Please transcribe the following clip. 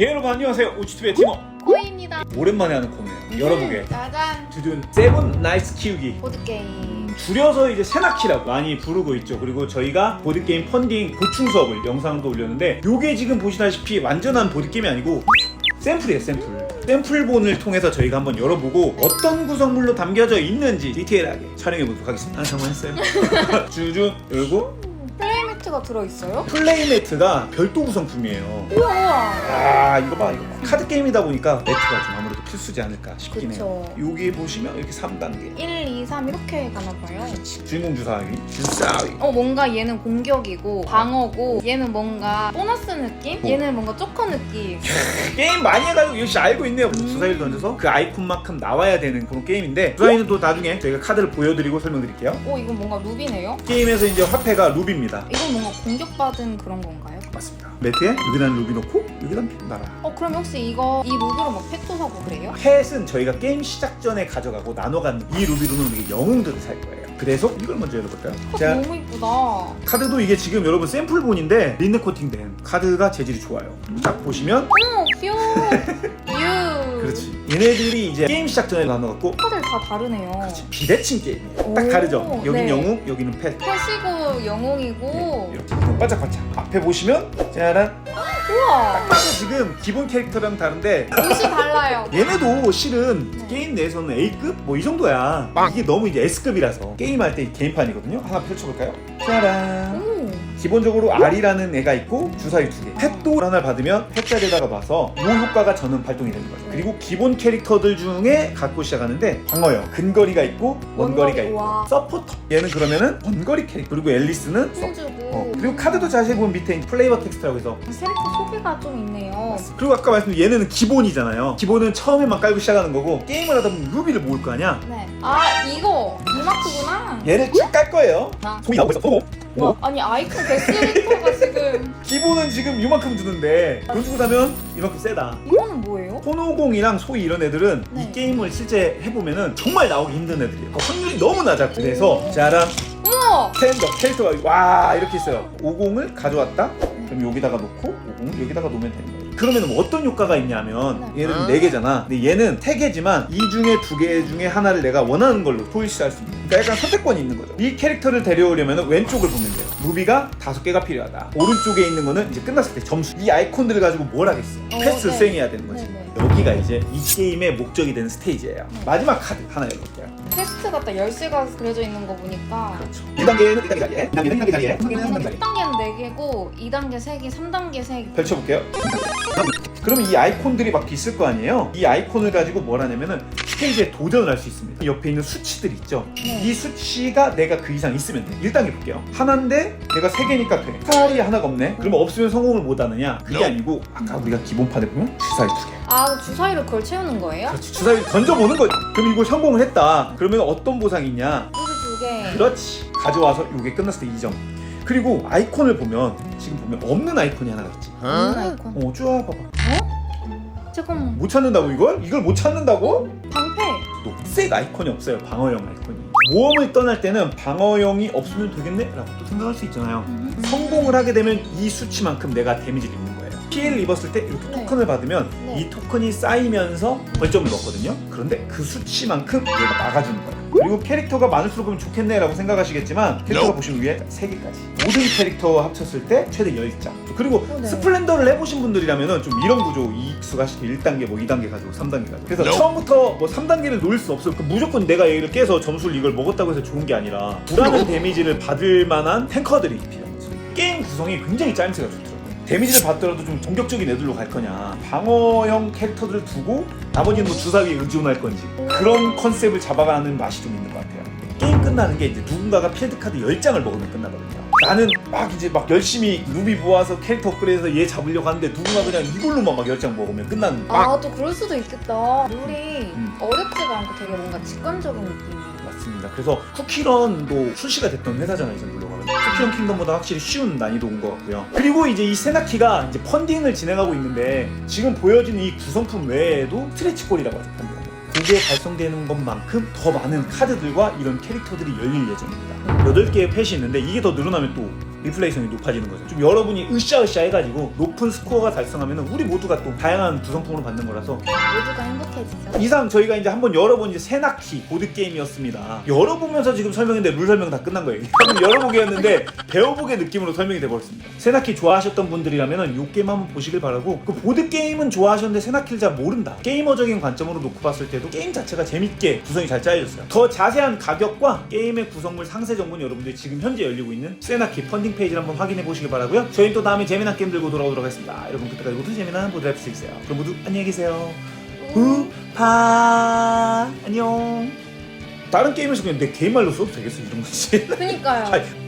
예 여러분 안녕하세요. 우치투의 티머 코이입니다. 오랜만에 하는 코너예요. 열어보게 짜잔. 두둔 세븐 나이스 키우기. 보드게임. 줄여서 이제 세나키라고 많이 부르고 있죠. 그리고 저희가 보드게임 펀딩 보충 수업을 영상도 올렸는데 요게 지금 보시다시피 완전한 보드게임이 아니고 샘플이에요 샘플. 샘플본을 통해서 저희가 한번 열어보고 어떤 구성물로 담겨져 있는지 디테일하게 촬영해 보도록 하겠습니다. 아 성공했어요? 주주 열고 플레이매트가 들어있어요? 플레이매트가 별도 구성품이에요 우와. 아 이거 봐 이거 봐 카드 게임이다 보니까 매트가 좀 아무래도 필수지 않을까 싶긴 해요 그쵸. 여기 보시면 이렇게 3단계 1, 2, 3 이렇게 가나 봐요. 주인공 주사위 주사위 어 뭔가 얘는 공격이고 방어고 얘는 뭔가 보너스 느낌? 얘는 뭔가 쪼커 느낌. 게임 많이 해가지고 역시 알고 있네요 주사위를 던져서 그 아이콘만큼 나와야 되는 그런 게임인데 주사위는 또 나중에 저희가 카드를 보여드리고 설명드릴게요 오 이건 뭔가 루비네요? 게임에서 이제 화폐가 루비입니다 이건 뭔가 공격받은 그런 건가요? 맞습니다 매트에 여기다 루비 놓고 여기다 나라 어 그럼 혹시 이거 이 루비로 막 팩도 사고 그래요? 펫은 저희가 게임 시작 전에 가져가고 나눠간 이 루비로는 우리 영웅들을 살 거예요 그래서 이걸 먼저 열어볼까요? 어, 자 너무 이쁘다. 카드도 이게 지금 여러분 샘플본인데 린넨 코팅된 카드가 재질이 좋아요. 딱 보시면 어머 귀여워. 유. 그렇지. 얘네들이 이제 게임 시작 전에 나눠갖고 카들 다 다르네요. 비대칭 게임이에요. 딱 오, 다르죠. 여긴 네. 영웅, 여기는 펫. 패시고 영웅이고. 이렇게 반짝반짝. 앞에 보시면 짜란. 우와. 딱 봐도 지금 기본 캐릭터랑 다른데 옷이 달라요. 얘네도 실은 네. 게임 내에서는 A급 뭐 이 정도야. 이게 너무 이제 S급이라서 게임할 때 게임판이거든요. 하나 펼쳐볼까요? 짜란. 오. 기본적으로 R이라는 애가 있고 주사위 두 개. 펫도 하나를 받으면 펫자리에다가 봐서 요 효과가 저는 발동이 되는 거죠. 네. 그리고 기본 캐릭터들 중에 갖고 시작하는데 방어형, 근거리가 있고 원거리가 원거리, 있고 와. 서포터. 얘는 그러면은 원거리 캐릭터. 그리고 앨리스는 서- 힘주고. 어. 그리고 카드도 자세히 보면 밑에 플레이버 텍스트라고 해서 셀프 소비가 좀 있네요. 그리고 아까 말씀드린 얘네는 기본이잖아요. 기본은 처음에만 깔고 시작하는 거고 게임을 하다 보면 루비를 모을 거 아니야. 네. 아 이거 이 마크구나. 얘를 쭉 깔 거예요. 아. 소리 나오고 있어. 소모. 와, 아니 아이콘 데스리터가 지금 기본은 지금 이만큼 주는데 돈 주고 사면 이만큼 세다. 이거는 뭐예요? 손오공이랑 소이 이런 애들은 네. 이 게임을 실제 해보면은 정말 나오기 힘든 애들이에요. 그 확률이 너무 낮아. 그래서 짜란 우와. 스탠더 캐릭터가 와 이렇게 있어요. 50을 가져왔다. 그럼 여기다가 놓고 50을 여기다가 놓으면 되는 거예요. 그러면 뭐 어떤 효과가 있냐면 네. 얘는 네 개잖아. 근데 얘는 세 개지만 이 중에 두 개 중에 하나를 내가 원하는 걸로 소일시할 수 있는. 그러니까 약간 선택권이 있는 거죠. 이 캐릭터를 데려오려면 왼쪽을 보면 돼요. 루비가 다섯 개가 필요하다. 오른쪽에 있는 거는 이제 끝났을 때 점수. 이 아이콘들을 가지고 뭘 하겠어? 어, 패스를 네. 수행해야 되는 거지. 네, 네. 여기가 이제 이 게임의 목적이 되는 스테이지예요. 네. 마지막 카드 하나 열어볼게요. 퀘스트 같다 열쇠가 그려져 있는 거 보니까 그렇죠. 1단계는 1단계 자리에, 2단계는 1단계 자리에, 3단계는 3단계 자리에. 1단계는 4개고 2단계 3개, 3단계 3개 펼쳐볼게요. 그러면 이 아이콘들이 막 있을 거 아니에요? 이 아이콘을 가지고 뭘 하냐면은 스테이지에 도전을 할 수 있습니다. 옆에 있는 수치들 있죠? 네. 이 수치가 내가 그 이상 있으면 돼. 1단계 볼게요. 하나인데 내가 3개니까 돼. 칼이 하나가 없네? 그러면 없으면 성공을 못 하느냐? 그게 아니고 아까 우리가 기본판에 보면 주사위 두 개. 아 주사위로 그걸 채우는 거예요? 그렇지. 주사위 던져보는 거지. 그럼 이거 성공을 했다. 그러면 어떤 보상이 있냐? 루비 2개 그렇지. 가져와서 이게 끝났을 때 2점. 그리고 아이콘을 보면 지금 보면 없는 아이콘이 하나가 있지. 없는 아이콘 어, 쭉 봐봐. 잠깐만 못 찾는다고 이걸? 이걸 못 찾는다고? 방패 녹색 아이콘이 없어요. 방어형 아이콘이. 모험을 떠날 때는 방어형이 없으면 되겠네? 라고 또 생각할 수 있잖아요. 음. 성공을 하게 되면 이 수치만큼 내가 데미지를 입는 거예요. 피해를 입었을 때 이렇게 네. 토큰을 받으면 네. 이 토큰이 쌓이면서 벌점을 넣거든요. 그런데 그 수치만큼 얘가 막아주는 거예요. 그리고 캐릭터가 많을수록 그러면 좋겠네라고 생각하시겠지만 캐릭터가 보시면 위에 3개까지. 모든 캐릭터 합쳤을 때 최대 10장. 그리고 어, 네. 스플렌더를 해보신 분들이라면 좀 이런 구조 익숙하시죠 1단계 뭐 2단계 가지고 3단계 가지고. 그래서 처음부터 뭐 3단계를 놓을 수 없어요 그러니까 무조건 내가 얘를 깨서 점수를 이걸 먹었다고 해서 좋은 게 아니라 불안한 데미지를 받을 만한 탱커들이 필요한 거죠. 게임 구성이 굉장히 짜임새가 좋더라고요 데미지를 받더라도 좀 공격적인 애들로 갈 거냐. 방어형 캐릭터들을 두고 나머지는 뭐 주사위에 의존할 건지. 그런 컨셉을 잡아가는 맛이 좀 있는 것 같아요. 게임 끝나는 게 이제 누군가가 필드카드 10장을 먹으면 끝나거든요. 나는 막 이제 막 열심히 루비 모아서 캐릭터 업그레이드해서 얘 잡으려고 하는데 누군가 그냥 이걸로만 막 10장 먹으면 끝나는 아 또 그럴 수도 있겠다. 룰이 음. 어렵지가 않고 되게 뭔가 직관적인 느낌이 맞습니다. 그래서 쿠키런도 출시가 됐던 회사잖아요 이제 물러 쿠키런 킹덤보다 확실히 쉬운 난이도인 것 같고요. 그리고 이제 이 세나키가 이제 펀딩을 진행하고 있는데 지금 보여지는 이 구성품 외에도 스트레치골이라고 하죠 그게 달성되는 것만큼 더 많은 카드들과 이런 캐릭터들이 열릴 예정입니다. 8개의 펫이 있는데 이게 더 늘어나면 또 리플레이션이 높아지는 거죠. 좀 여러분이 으쌰으쌰 해가지고 높은 스코어가 달성하면 우리 모두가 또 다양한 구성품으로 받는 거라서 모두가 행복해지죠. 이상 저희가 이제 한번 열어본 이제 세나키 보드 게임이었습니다. 열어보면서 지금 설명인데 룰 설명 다 끝난 거예요. 한번 열어보기였는데 배워보게 느낌으로 설명이 돼버렸습니다. 세나키 좋아하셨던 분들이라면 이 게임 한번 보시길 바라고 그 보드 게임은 좋아하셨는데 세나키를 잘 모른다. 게이머적인 관점으로 놓고 봤을 때도 게임 자체가 재밌게 구성이 잘 짜여졌어요. 더 자세한 가격과 게임의 구성물 상세 정보는 여러분들이 지금 현재 열리고 있는 세나키 펀딩 페이지를 한번 확인해 보시길 바라고요. 저희는 또 다음에 재미난 게임 들고 돌아오도록 하겠습니다. 여러분 그때까지 모두 재미난 보드 할수 있어요. 그럼 모두 안녕히 계세요. 우파 안녕 다른 게임에서 그냥 내 개인말로 써도 되겠어 이런 거지 그니까요.